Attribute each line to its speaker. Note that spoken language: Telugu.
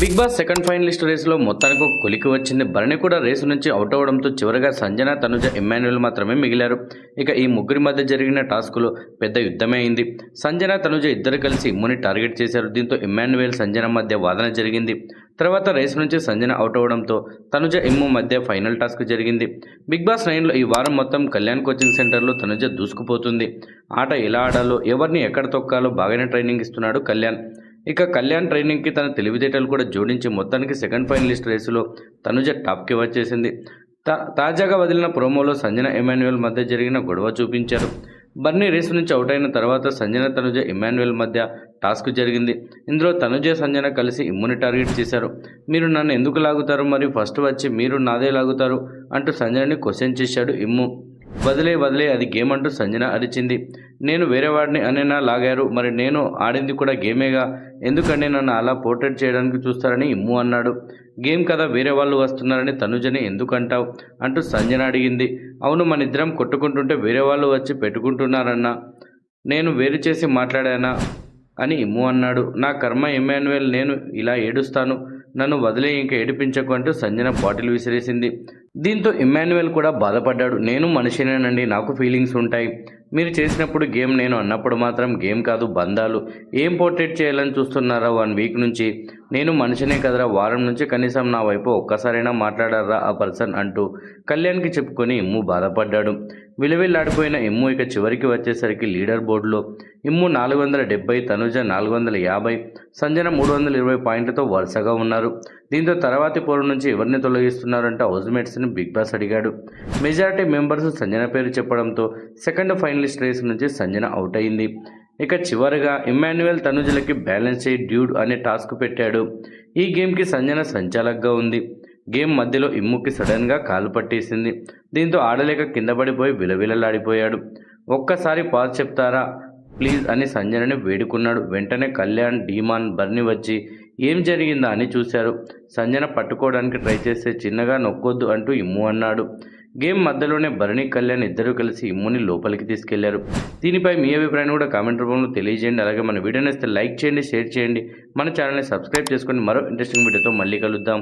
Speaker 1: బిగ్ బాస్ సెకండ్ ఫైనలిస్ట్ రేసులో మొత్తానికి ఒక కొలికి వచ్చింది. భరణి కూడా రేసు నుంచి అవుట్ అవడంతో చివరిగా సంజన తనుజ ఇమ్మాన్యుల్ మాత్రమే మిగిలారు. ఇక ఈ ముగ్గురి మధ్య జరిగిన టాస్కులో పెద్ద యుద్ధమే అయింది. సంజన తనుజ ఇద్దరు కలిసి ఇమ్ముని టార్గెట్ చేశారు. దీంతో ఇమ్మాన్యుయల్ సంజన మధ్య వాదన జరిగింది. తర్వాత రేసు నుంచి సంజన అవుట్ అవడంతో తనుజ ఇమ్ము మధ్య ఫైనల్ టాస్క్ జరిగింది. బిగ్ బాస్ నైన్లో ఈ వారం మొత్తం కళ్యాణ్ కోచింగ్ సెంటర్లో తనుజ దూసుకుపోతుంది. ఆట ఎలా ఆడాలో ఎవరిని ఎక్కడ తొక్కాలో బాగానే ట్రైనింగ్ ఇస్తున్నాడు కళ్యాణ్. ఇక కళ్యాణ్ ట్రైనింగ్కి తన తెలివితేటలు కూడా జోడించి మొత్తానికి సెకండ్ ఫైనలిస్ట్ రేసులో తనుజ టాప్కి వచ్చేసింది. తా తాజాగా వదిలిన ప్రోమోలో సంజన ఎమాన్యుయల్ మధ్య జరిగిన గొడవ చూపించారు. బర్నీ రేసు నుంచి అవుట్ అయిన తర్వాత సంజన తనుజ ఇమాన్యుయల్ మధ్య టాస్క్ జరిగింది. ఇందులో తనుజ సంజన కలిసి ఇమ్ముని టార్గెట్ చేశారు. మీరు నన్ను ఎందుకు లాగుతారు? మరియు ఫస్ట్ వచ్చి మీరు నాదే లాగుతారు? అంటూ సంజనని క్వశ్చన్ చేశాడు ఇమ్ము. వదిలే వదిలే అది గేమ్ అంటూ సంజన అరిచింది. నేను వేరే వాడిని అనేనా లాగారు. మరి నేను ఆడింది కూడా గేమేగా? ఎందుకంటే నన్ను అలా పోర్ట్రేట్ చేయడానికి చూస్తారని ఇమ్ము అన్నాడు. గేమ్ కదా వేరే వాళ్ళు వస్తున్నారని తనుజని ఎందుకంటావు? అంటూ సంజన అడిగింది. అవును మన ఇద్దరం కొట్టుకుంటుంటే వేరే వాళ్ళు వచ్చి పెట్టుకుంటున్నారన్నా. నేను వేరు చేసి మాట్లాడానా? అని ఇమ్ము అన్నాడు. నా కర్మ ఎమాన్యుయల్ నేను ఇలా ఏడుస్తాను. నన్ను వదిలే ఇంకా ఏడిపించకు అంటూ సంజన బాటిల్ విసిరేసింది. దీంతో ఇమ్మాన్యుయల్ కూడా బాధపడ్డాడు. నేను మనిషినేనండి నాకు ఫీలింగ్స్ ఉంటాయి. మీరు చేసినప్పుడు గేమ్ నేను అన్నప్పుడు మాత్రం గేమ్ కాదు బంధాలు. ఏం పోర్ట్రేట్ చేయాలని చూస్తున్నారా వన్ వీక్ నుంచి? నేను మనిషినే కదరా వారం నుంచి కనీసం నా వైపు ఒక్కసారైనా మాట్లాడారా ఆ పర్సన్ అంటూ కళ్యాణ్కి చెప్పుకొని ఇమ్ము బాధపడ్డాడు. విలువిల్లాడిపోయిన ఇమ్ము ఇక చివరికి వచ్చేసరికి లీడర్ బోర్డులో. ఇమ్ము నాలుగు వందల డెబ్బై తనుజ నాలుగు వందల యాభై సంజన మూడు వందల ఇరవై పాయింట్లతో వరుసగా ఉన్నారు. దీంతో తర్వాతి పోరు నుంచి ఎవరిని తొలగిస్తున్నారంటే హౌస్మేట్స్ని బిగ్ బాస్ అడిగాడు. మెజారిటీ మెంబర్స్ సంజన పేరు చెప్పడంతో సెకండ్ ఫైనలిస్ట్ రేస్ నుంచి సంజన అవుట్ అయింది. ఇక చివరిగా ఇమ్మాన్యువల్ తనుజలకి బ్యాలెన్స్ డ్యూడ్ అనే టాస్క్ పెట్టాడు. ఈ గేమ్కి సంజన సంచాలకగా ఉంది. గేమ్ మధ్యలో ఇమ్ముకి సడన్గా కాలు పట్టేసింది. దీంతో ఆడలేక కింద పడిపోయి విలవిలలాడిపోయాడు. ఒక్కసారి పాజ్ చెప్తారా? ప్లీజ్ అని సంజనని వేడుకున్నాడు. వెంటనే కళ్యాణ్ డీమాన్ బర్ని వచ్చి ఏం జరిగిందా? అని చూశారు. సంజన పట్టుకోవడానికి ట్రై చేస్తే చిన్నగా నొక్కొద్దు అంటూ ఇమ్ము అన్నాడు. గేమ్ మధ్యలోనే భరణి కళ్యాణ్ ఇద్దరూ కలిసి ఇమ్ముని లోపలికి తీసుకెళ్ళారు. దీనిపై మీ అభిప్రాయం కూడా కామెంట్ రూపంలో తెలియజేయండి. అలాగే మన వీడియోని ఇస్తే లైక్ చేయండి షేర్ చేయండి. మన ఛానల్ని సబ్స్క్రైబ్ చేసుకొని మరో ఇంట్రెస్టింగ్ వీడియోతో మళ్ళీ కలుద్దాం.